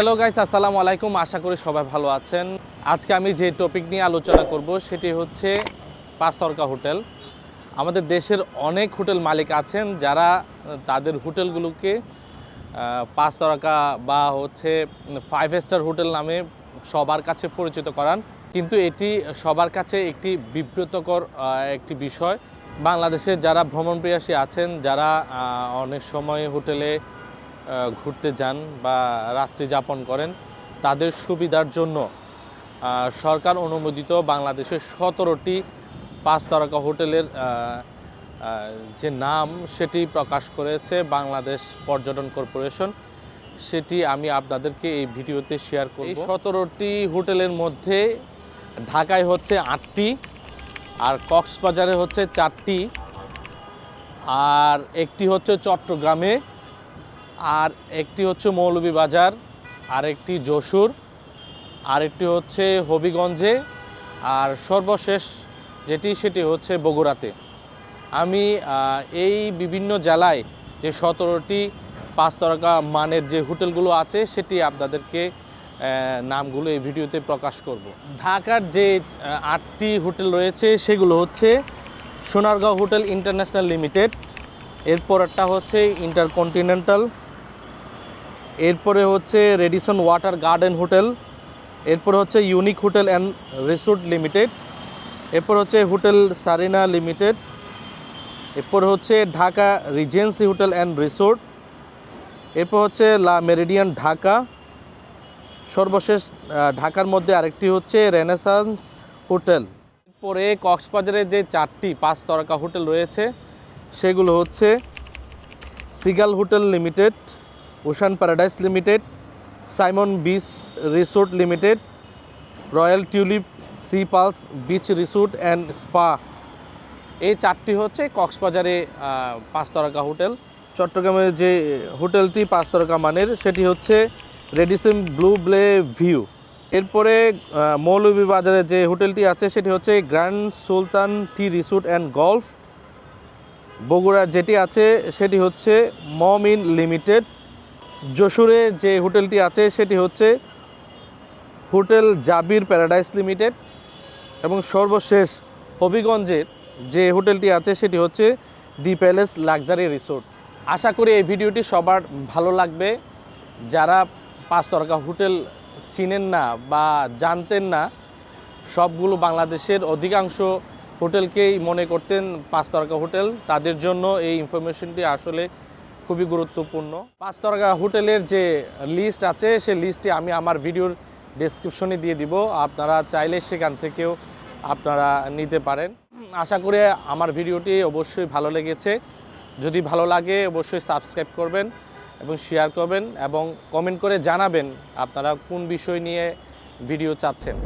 Hello guys আসসালামু আলাইকুম। আশা করি সবাই ভালো আছেন। আজকে আমি যে টপিক নিয়ে আলোচনা করব, সেটি হচ্ছে পাঁচতরকা হোটেল। আমাদের দেশের অনেক হোটেল মালিক আছেন যারা তাদের হোটেলগুলোকে পাঁচ তারকা বা হচ্ছে ফাইভ স্টার হোটেল নামে সবার কাছে পরিচিত করান। কিন্তু এটি সবার কাছে একটি বিব্রতকর একটি বিষয়। বাংলাদেশে যারা ভ্রমণপ্রিয়াসী আছেন, যারা অনেক সময় হোটেলে ঘুরতে যান বা রাত্রি যাপন করেন তাদের সুবিধার জন্য সরকার অনুমোদিত বাংলাদেশের সতেরোটি পাঁচ তারকা হোটেলের যে নাম সেটি প্রকাশ করেছে বাংলাদেশ পর্যটন কর্পোরেশন। সেটি আমি আপনাদেরকে এই ভিডিওতে শেয়ার করব। এই সতেরোটি হোটেলের মধ্যে ঢাকায় হচ্ছে আটটি আর কক্সবাজারে হচ্ছে চারটি আর একটি হচ্ছে চট্টগ্রামে আর একটি হচ্ছে মৌলভীবাজার আর একটি যশোর, আর একটি হচ্ছে হবিগঞ্জে, আর সর্বশেষ যেটি সেটি হচ্ছে বগুড়াতে। আমি এই বিভিন্ন জেলায় যে সতেরোটি পাঁচ তারকা মানের যে হোটেলগুলো আছে, সেটি আপনাদেরকে নামগুলো এই ভিডিওতে প্রকাশ করব। ঢাকার যে আটটি হোটেল রয়েছে, সেগুলো হচ্ছে সোনারগাঁও হোটেল ইন্টারন্যাশনাল লিমিটেড এরপরটা হচ্ছে ইন্টারকন্টিনেন্টাল এরপরে হচ্ছে রেডিসন ওয়াটার গার্ডেন হোটেল এরপরে হচ্ছে unique hotel and resort limited এরপর হচ্ছে হোটেল সারিনা লিমিটেড এরপর হচ্ছে Dhaka regency hotel and resort এরপর হচ্ছে লা মেরিডিয়ান ঢাকা সর্বশেষ ঢাকার মধ্যে আরেকটি হচ্ছে রেনেসান্স হোটেল এরপরে কক্সবাজারে যে চারটি পাঁচ তরকা হোটেল রয়েছে, সেগুলো হচ্ছে Seagull hotel limited Ocean Paradise limited Simon beach resort limited Royal Tulip Sea Pearl beach resort and spa. এই চারটি হচ্ছে কক্সবাজারে পাঁচ হোটেল। চট্টগ্রামের যে হোটেলটি পাঁচ মানের সেটি হচ্ছে রেডিসন ব্লু ব্লে ভিউ। এরপরে আহ, মৌলভীবাজারে যে হোটেলটি আছে সেটি হচ্ছে Grand Sultan tea resort and golf. বগুড়ার যেটি আছে সেটি হচ্ছে মম ইন লিমিটেড। যশোরে যে হোটেলটি আছে সেটি হচ্ছে হোটেল জাবির প্যারাডাইস লিমিটেড এবং সর্বশেষ হবিগঞ্জের যে হোটেলটি আছে সেটি হচ্ছে দি প্যালেস লাক্সারি রিসোর্ট। আশা করি এই ভিডিওটি সবার ভালো লাগবে। যারা পাঁচ তারকা হোটেল চিনেন না বা জানতেন না, সবগুলো বাংলাদেশের অধিকাংশ হোটেলকেই মনে করতেন পাঁচ তারকা হোটেল। তাদের জন্য এই ইনফরমেশনটি আসলে খুবই গুরুত্বপূর্ণ। পাঁচ তারকা হোটেলের যে লিস্ট আছে, সেই লিস্টটি আমি আমার ভিডিওর ডেসক্রিপশনে দিয়ে দিব। আপনারা চাইলে সেখান থেকেও আপনারা নিতে পারেন। আশা করি আমার ভিডিওটি অবশ্যই ভালো লেগেছে। যদি ভালো লাগে, অবশ্যই সাবস্ক্রাইব করবেন এবং শেয়ার করবেন এবং কমেন্ট করে জানাবেন আপনারা কোন বিষয় নিয়ে ভিডিও চাচ্ছেন।